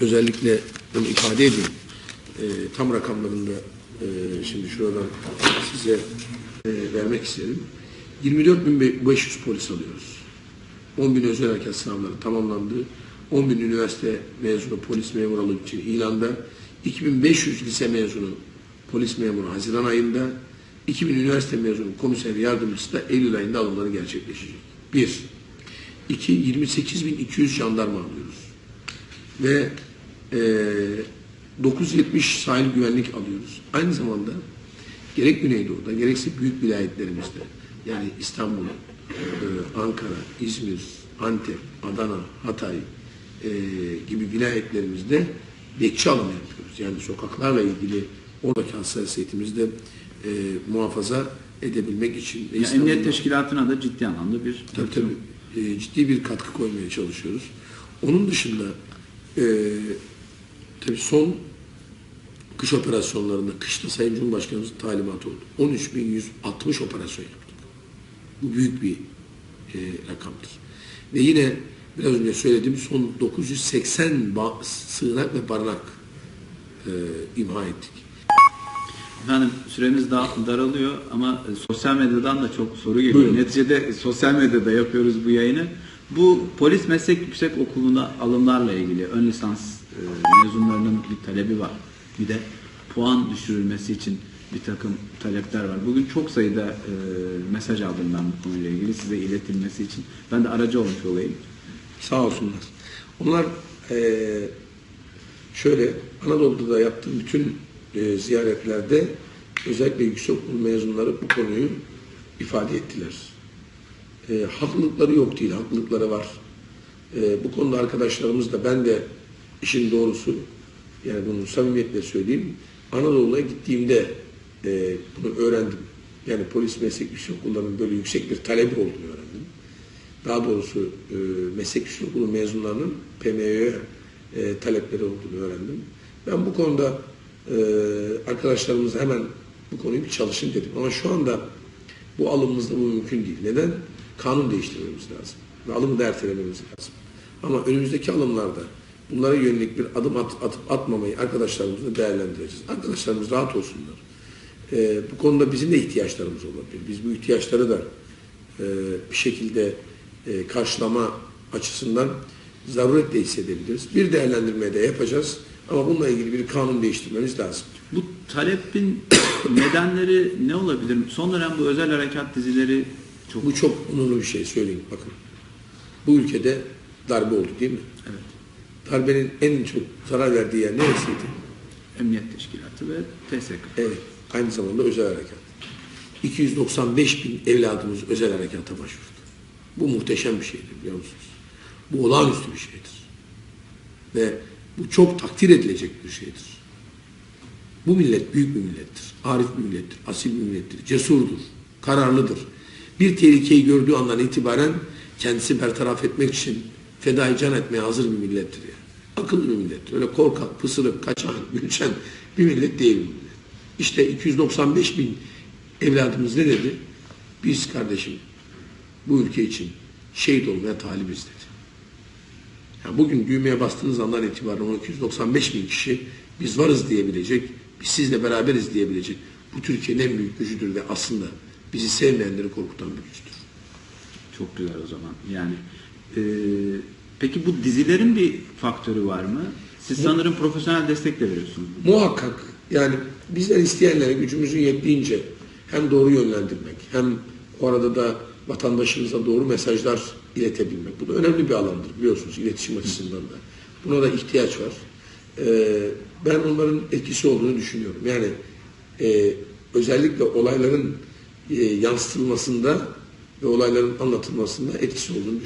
özellikle bunu ifade edeyim. E, tam rakamlarında e, şimdi şuradan size e, vermek isterim. 24.500 polis alıyoruz. 10 bin özel harekat sınavları tamamlandı. 10 bin üniversite mezunu polis memuru alım için ilanda. 2500 lise mezunu polis memuru Haziran ayında. 2000 üniversite mezunu komiser yardımcısı da Eylül ayında alımları gerçekleşecek. Bir. İki, 28.200 jandarma alıyoruz. Ve e, 970 sahil güvenlik alıyoruz. Aynı zamanda gerek Güneydoğu'da gerekse büyük vilayetlerimizde yani İstanbul, e, Ankara, İzmir, Antep, Adana, Hatay e, gibi vilayetlerimizde bekçi alımı yapıyoruz. Yani sokaklarla ilgili oradaki hassasiyetimizi de e, muhafaza edebilmek için. Yani emniyet teşkilatına da ciddi anlamda bir Tabii tabii. E, ciddi bir katkı koymaya çalışıyoruz. Onun dışında e, tabii son kış operasyonlarında kışta Sayın Cumhurbaşkanımızın talimatı oldu. 13.160 operasyon yaptık. Bu büyük bir e, rakamdır. Ve yine biraz önce söylediğim son 980 ba- sığınak ve barınak e, imha ettik. Efendim süremiz daha daralıyor ama e, sosyal medyadan da çok soru geliyor. Buyurun. Neticede e, sosyal medyada yapıyoruz bu yayını. Bu polis meslek yüksek okuluna alımlarla ilgili ön lisans e, mezunlarının bir talebi var. Bir de puan düşürülmesi için bir takım talepler var. Bugün çok sayıda e, mesaj aldım ben bu konuyla ilgili size iletilmesi için. Ben de aracı olmuş olayım. Sağ olsunlar. Onlar eee, şöyle Anadolu'da da yaptığım bütün eee, ziyaretlerde özellikle yüksekokul mezunları bu konuyu ifade ettiler. Eee haklılıkları yok değil, haklılıkları var. Eee, bu konuda arkadaşlarımız da ben de işin doğrusu yani bunu samimiyetle söyleyeyim. Anadolu'ya gittiğimde eee, bunu öğrendim. Yani polis meslek yüksekokullarının böyle yüksek bir talebi olduğunu öğrendim daha doğrusu e, meslek yüksekokulu mezunlarının PMY'ye e, talepleri olduğunu öğrendim. Ben bu konuda e, arkadaşlarımızla hemen bu konuyu bir çalışın dedim. Ama şu anda bu alımımızda bu mümkün değil. Neden? Kanun değiştirmemiz lazım. Ve alımı da ertelememiz lazım. Ama önümüzdeki alımlarda bunlara yönelik bir adım at, atıp atmamayı arkadaşlarımızla değerlendireceğiz. Arkadaşlarımız rahat olsunlar. E, bu konuda bizim de ihtiyaçlarımız olabilir. Biz bu ihtiyaçları da e, bir şekilde e, karşılama açısından zaruretle hissedebiliriz. Bir değerlendirme de yapacağız ama bununla ilgili bir kanun değiştirmemiz lazım. Bu talepin nedenleri ne olabilir? Son dönem bu özel harekat dizileri çok Bu çok onurlu bir şey söyleyeyim bakın. Bu ülkede darbe oldu değil mi? evet, Darbenin en çok zarar verdiği yer neresiydi? Emniyet Teşkilatı ve TSK. Evet, aynı zamanda özel harekat. 295 bin evladımız özel harekata başvurdu. Bu muhteşem bir şeydir biliyor musunuz? Bu olağanüstü bir şeydir. Ve bu çok takdir edilecek bir şeydir. Bu millet büyük bir millettir. Arif bir millettir, asil bir millettir, cesurdur, kararlıdır. Bir tehlikeyi gördüğü andan itibaren kendisi bertaraf etmek için fedai can etmeye hazır bir millettir yani. Akıllı bir millettir. Öyle korkak, pısırık, kaçan, gülçen bir millet değil millet. İşte 295 bin evladımız ne dedi? Biz kardeşim bu ülke için şehit olmaya talibiz dedi. Yani bugün düğmeye bastığınız andan itibaren o 295 bin kişi biz varız diyebilecek, biz sizle beraberiz diyebilecek. Bu Türkiye'nin en büyük gücüdür ve aslında bizi sevmeyenleri korkutan bir güçtür. Çok güzel o zaman. Yani e, peki bu dizilerin bir faktörü var mı? Siz sanırım profesyonel destek de veriyorsunuz. Muhakkak yani bizler isteyenlere gücümüzün yettiğince hem doğru yönlendirmek hem o arada da vatandaşımıza doğru mesajlar iletebilmek. Bu da önemli bir alandır biliyorsunuz iletişim açısından da. Buna da ihtiyaç var. Ee, ben onların etkisi olduğunu düşünüyorum. Yani e, özellikle olayların e, yansıtılmasında ve olayların anlatılmasında etkisi olduğunu.